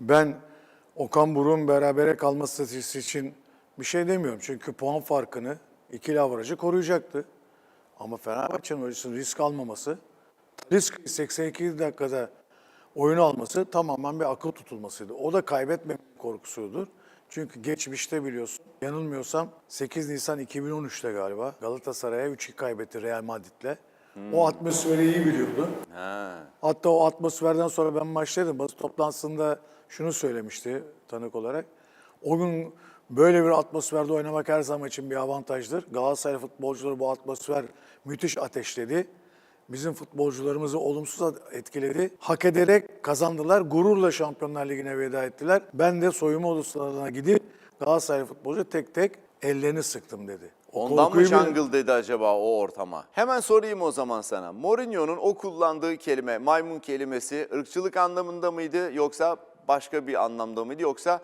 Ben Okan Buruk'un berabere kalması için bir şey demiyorum. Çünkü puan farkını ikili avarajı koruyacaktı. Ama Fenerbahçe'nin hocasının risk almaması, risk 82 dakikada oyunu alması tamamen bir akıl tutulmasıydı. O da kaybetme korkusudur. Çünkü geçmişte biliyorsun, yanılmıyorsam 8 Nisan 2013'te galiba Galatasaray'a 3-2 kaybetti Real Madrid'le. O atmosferi iyi biliyordu. Ha. Hatta o atmosferden sonra ben maçtaydım. Basın toplantısında şunu söylemişti tanık olarak. O gün böyle bir atmosferde oynamak her zaman için bir avantajdır. Galatasaray futbolcuları bu atmosfer müthiş ateşledi. Bizim futbolcularımızı olumsuz etkiledi. Hak ederek kazandılar. Gururla Şampiyonlar Ligi'ne veda ettiler. Ben de soyunma odasına gidip Galatasaray futbolcu tek tek ellerini sıktım dedi. O Ondan mı jungle dedi acaba o ortama? Hemen sorayım o zaman sana. Mourinho'nun o kullandığı kelime, maymun kelimesi ırkçılık anlamında mıydı yoksa başka bir anlamda mıydı yoksa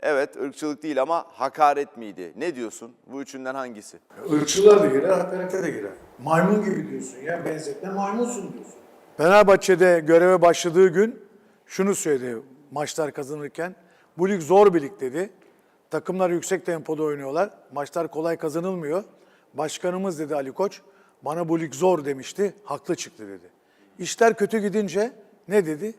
evet ırkçılık değil ama hakaret miydi? Ne diyorsun? Bu üçünden hangisi? Irkçılar da girer, hakarete de girer. Maymun gibi diyorsun ya, benzetme maymunsun diyorsun. Fenerbahçe'de göreve başladığı gün şunu söyledi maçlar kazanırken. Bu lig zor bir lig dedi. Takımlar yüksek tempoda oynuyorlar. Maçlar kolay kazanılmıyor. Başkanımız dedi Ali Koç, bana bu lig zor demişti, haklı çıktı dedi. İşler kötü gidince ne dedi?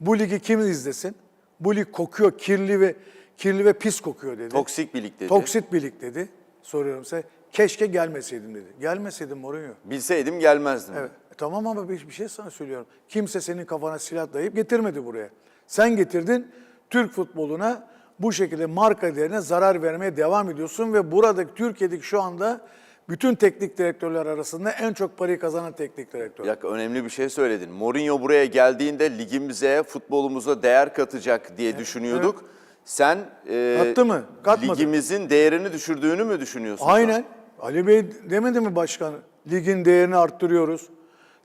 Bu ligi kim izlesin? Bu lig kokuyor, kirli ve kirli ve pis kokuyor dedi. Toksik bir lig dedi. Toksit birlik dedi. Soruyorum size. Keşke gelmeseydim dedi. Gelmeseydim Mourinho. Bilseydim gelmezdim. Evet. E, tamam ama bir, bir şey sana söylüyorum. Kimse senin kafana silah dayayıp getirmedi buraya. Sen getirdin. Türk futboluna bu şekilde marka değerine zarar vermeye devam ediyorsun ve buradaki Türkiye'deki şu anda bütün teknik direktörler arasında en çok parayı kazanan teknik direktör. Dakika önemli bir şey söyledin. Mourinho buraya geldiğinde ligimize, futbolumuza değer katacak diye düşünüyorduk. Sen e, Kattı mı? Katmadı. ligimizin değerini düşürdüğünü mü düşünüyorsun? sen? Aynen. Ali Bey demedi mi başkan? Ligin değerini arttırıyoruz.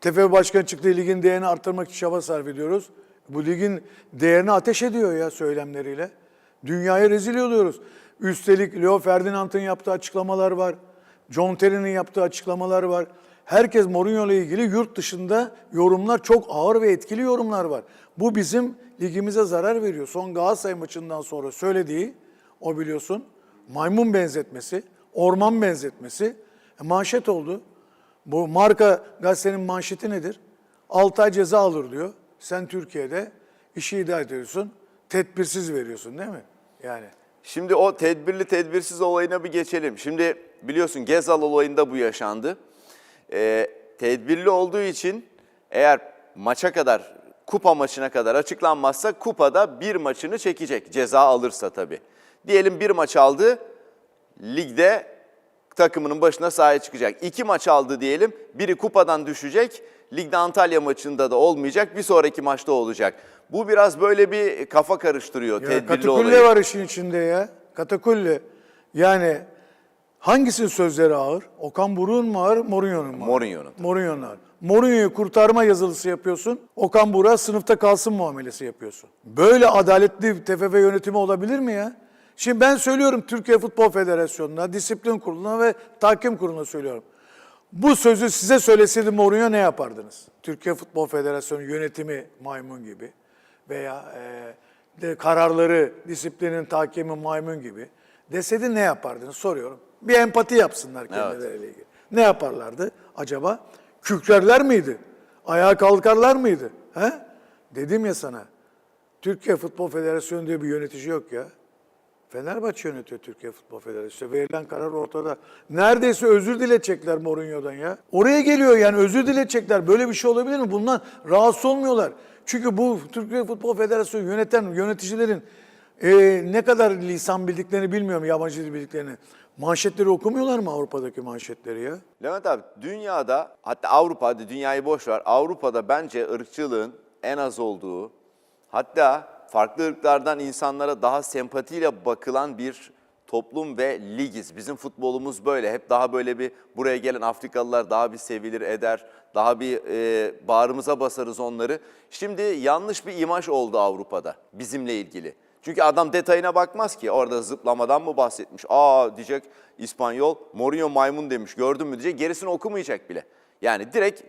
Tefe Başkan çıktı ligin değerini arttırmak için çaba sarf ediyoruz. Bu ligin değerini ateş ediyor ya söylemleriyle. Dünyaya rezil oluyoruz. Üstelik Leo Ferdinand'ın yaptığı açıklamalar var. John Terry'nin yaptığı açıklamalar var. Herkes Mourinho ile ilgili yurt dışında yorumlar çok ağır ve etkili yorumlar var. Bu bizim ligimize zarar veriyor. Son Galatasaray maçından sonra söylediği o biliyorsun maymun benzetmesi, orman benzetmesi e, manşet oldu. Bu marka gazetenin manşeti nedir? 6 ay ceza alır diyor. Sen Türkiye'de işi idare ediyorsun, tedbirsiz veriyorsun değil mi? Yani Şimdi o tedbirli tedbirsiz olayına bir geçelim. Şimdi biliyorsun Gezal olayında bu yaşandı. Ee, tedbirli olduğu için eğer maça kadar, kupa maçına kadar açıklanmazsa kupada bir maçını çekecek. Ceza alırsa tabii. Diyelim bir maç aldı, ligde takımının başına sahaya çıkacak. İki maç aldı diyelim, biri kupadan düşecek, ligde Antalya maçında da olmayacak, bir sonraki maçta olacak. Bu biraz böyle bir kafa karıştırıyor Ya tedbirli katakulle olayı. var işin içinde ya. Katakulle. Yani hangisinin sözleri ağır? Okan Buruk'un mu ağır, Mourinho'nun mu ağır? Mourinho'nun. Mourinho'nun ağır. Mourinho'yu kurtarma yazılısı yapıyorsun. Okan Buruk'a sınıfta kalsın muamelesi yapıyorsun. Böyle adaletli TFF yönetimi olabilir mi ya? Şimdi ben söylüyorum Türkiye Futbol Federasyonu'na, disiplin kuruluna ve tahkim kuruluna söylüyorum. Bu sözü size söyleseydi Mourinho ne yapardınız? Türkiye Futbol Federasyonu yönetimi maymun gibi veya e, de kararları, disiplinin takimi maymun gibi deseydi ne yapardınız soruyorum. Bir empati yapsınlar kendileriyle ilgili. Ne yaparlardı acaba? Kükrerler miydi? Ayağa kalkarlar mıydı? He? Dedim ya sana. Türkiye Futbol Federasyonu diye bir yönetici yok ya. Fenerbahçe yönetiyor Türkiye Futbol Federasyonu. Verilen karar ortada. Neredeyse özür diletecekler Mourinho'dan ya. Oraya geliyor yani özür diletecekler. Böyle bir şey olabilir mi? Bundan rahatsız olmuyorlar. Çünkü bu Türkiye Futbol Federasyonu yöneten yöneticilerin e, ne kadar lisan bildiklerini bilmiyorum, yabancı dil bildiklerini. Manşetleri okumuyorlar mı Avrupa'daki manşetleri ya? Levent abi dünyada hatta Avrupa hadi dünyayı boş ver. Avrupa'da bence ırkçılığın en az olduğu hatta farklı ırklardan insanlara daha sempatiyle bakılan bir toplum ve ligiz. Bizim futbolumuz böyle. Hep daha böyle bir buraya gelen Afrikalılar daha bir sevilir eder. Daha bir e, bağrımıza basarız onları. Şimdi yanlış bir imaj oldu Avrupa'da bizimle ilgili. Çünkü adam detayına bakmaz ki. Orada zıplamadan mı bahsetmiş? Aa diyecek İspanyol, Mourinho maymun demiş gördün mü diyecek. Gerisini okumayacak bile. Yani direkt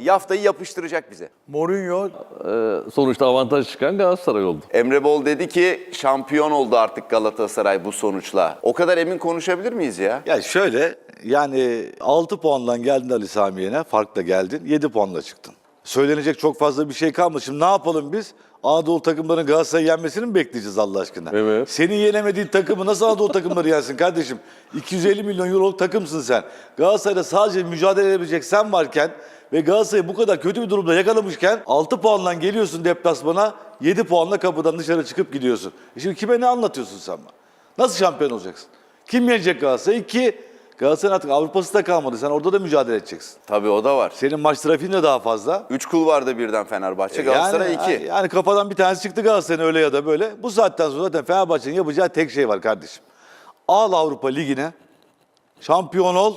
yaftayı yapıştıracak bize. Mourinho Ee, sonuçta avantaj çıkan Galatasaray oldu. Emre Bol dedi ki şampiyon oldu artık Galatasaray bu sonuçla. O kadar emin konuşabilir miyiz ya? Ya şöyle yani 6 puandan geldin Ali Sami Yen'e farkla geldin 7 puanla çıktın. Söylenecek çok fazla bir şey kalmadı. Şimdi ne yapalım biz? Anadolu takımların Galatasaray'ı yenmesini mi bekleyeceğiz Allah aşkına? Evet. Senin yenemediğin takımı nasıl Anadolu takımları yensin kardeşim? 250 milyon euroluk takımsın sen. Galatasaray'da sadece mücadele edebilecek sen varken ve Galatasaray'ı bu kadar kötü bir durumda yakalamışken 6 puanla geliyorsun deplasmana 7 puanla kapıdan dışarı çıkıp gidiyorsun. E şimdi kime ne anlatıyorsun sen bana? Nasıl şampiyon olacaksın? Kim yenecek Galatasaray'ı? Ki Galatasaray artık Avrupa'sı da kalmadı. Sen orada da mücadele edeceksin. Tabii o da var. Senin maç trafiğin de daha fazla. Üç kul vardı birden Fenerbahçe, Galatasaray yani, iki. Yani kafadan bir tanesi çıktı Galatasaray'ın öyle ya da böyle. Bu saatten sonra zaten Fenerbahçe'nin yapacağı tek şey var kardeşim. Al Avrupa Ligi'ne, şampiyon ol.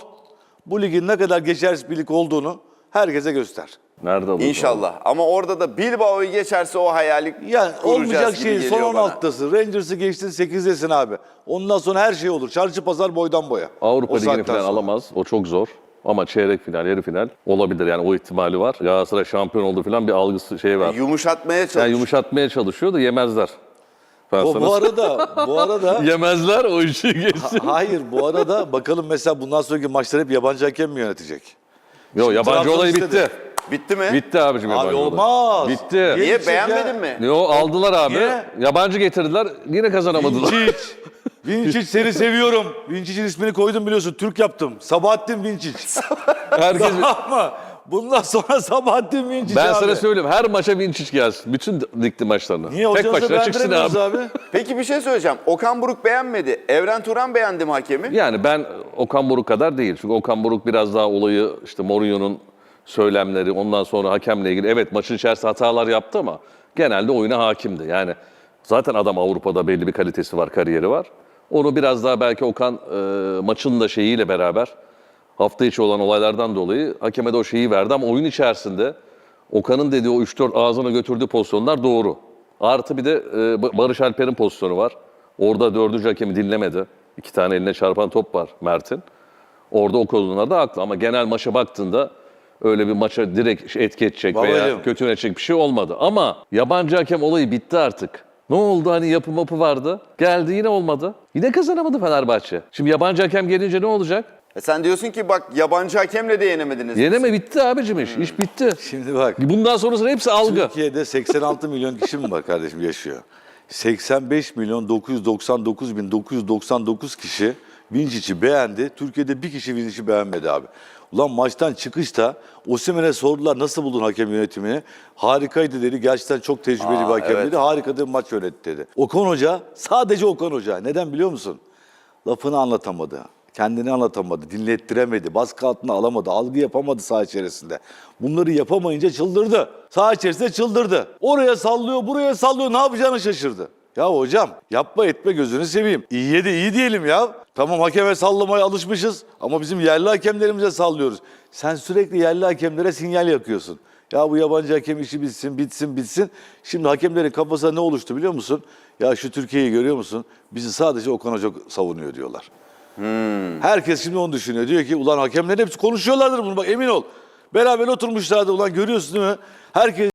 Bu ligin ne kadar geçersiz bir lig olduğunu herkese göster. Nerede alır? İnşallah. Ama orada da Bilbao'yu geçerse o hayali kuracağız olmayacak şey son bana. 16'dasın. Rangers'ı geçtin 8'desin abi. Ondan sonra her şey olur. Çarşı pazar boydan boya. Avrupa O Ligi'ni saatten falan sonra. alamaz. O çok zor. Ama çeyrek final, yarı final olabilir yani o ihtimali var. Galatasaray şampiyon oldu falan bir algısı şey var. Yumuşatmaya çalış. Yani yumuşatmaya çalışıyor da yemezler. Ben Bu, sana bu arada bu arada Yemezler o işi geçsin. hayır bu arada bakalım mesela bundan sonraki maçları hep yabancı hakem mi yönetecek? Yo yabancı Trabzon olayı istedi. bitti. Bitti mi? Bitti abicim Abi yabancı olayı. olmaz. Bitti. Niye? Gelecek beğenmedin ya. mi? Yo aldılar abi. Niye? Yabancı getirdiler. Yine kazanamadılar. Vinçic. Vinçic seni seviyorum. Vincic'in ismini koydum biliyorsun. Türk yaptım. Sabahattin Vinçic. Herkes Ama bundan sonra Sabahattin Vinçic Ben abi. sana söyleyeyim her maça Vinçic gelsin. Bütün ligli maçlarına. Niye Tek hocanızı başına çıksın abi. beğendiremiyoruz abi? Peki bir şey söyleyeceğim. Okan Buruk beğenmedi. Evren Turan beğendi mi hakemi? Yani ben Okan Buruk kadar değil. Çünkü Okan Buruk biraz daha olayı işte Mourinho'nun söylemleri ondan sonra hakemle ilgili. Evet maçın içerisinde hatalar yaptı ama genelde oyuna hakimdi. Yani zaten adam Avrupa'da belli bir kalitesi var, kariyeri var. Onu biraz daha belki Okan e, maçın da şeyiyle beraber hafta içi olan olaylardan dolayı hakeme de o şeyi verdi ama oyun içerisinde Okan'ın dediği o 3-4 ağzına götürdüğü pozisyonlar doğru. Artı bir de e, Barış Alper'in pozisyonu var. Orada dördüncü hakemi dinlemedi. İki tane eline çarpan top var Mert'in. Orada o konularda haklı ama genel maça baktığında öyle bir maça direkt etki edecek veya Babacım. kötü yönetecek bir şey olmadı. Ama yabancı hakem olayı bitti artık. Ne oldu hani yapı mapı vardı. Geldi yine olmadı. Yine kazanamadı Fenerbahçe. Şimdi yabancı hakem gelince ne olacak? E sen diyorsun ki bak yabancı hakemle de yenemediniz. Yeneme bitti abicim iş. İş bitti. Şimdi bak. Bundan sonrasında hepsi algı. Türkiye'de 86 milyon kişi mi var kardeşim yaşıyor? 85 milyon 999 bin 999 kişi Vincic'i beğendi. Türkiye'de bir kişi Vincic'i beğenmedi abi. Ulan maçtan çıkışta Osimhen'e sordular nasıl buldun hakem yönetimini? Harikaydı dedi. Gerçekten çok tecrübeli Aa, bir hakem evet. dedi. Harika bir maç yönetti dedi. Okan Hoca sadece Okan Hoca. Neden biliyor musun? Lafını anlatamadı. Kendini anlatamadı, dinlettiremedi, baskı altına alamadı, algı yapamadı saha içerisinde. Bunları yapamayınca çıldırdı. Saha içerisinde çıldırdı. Oraya sallıyor, buraya sallıyor, ne yapacağını şaşırdı. Ya hocam yapma etme gözünü seveyim. İyiye de iyi diyelim ya. Tamam hakeme sallamaya alışmışız ama bizim yerli hakemlerimize sallıyoruz. Sen sürekli yerli hakemlere sinyal yakıyorsun. Ya bu yabancı hakem işi bitsin, bitsin, bitsin. Şimdi hakemlerin kafasında ne oluştu biliyor musun? Ya şu Türkiye'yi görüyor musun? Bizi sadece Okan Hoca savunuyor diyorlar. Herkes şimdi onu düşünüyor. Diyor ki ulan hakemlerin hepsi konuşuyorlardır bunu bak emin ol. Beraber oturmuşlardı ulan görüyorsun değil mi? Herkes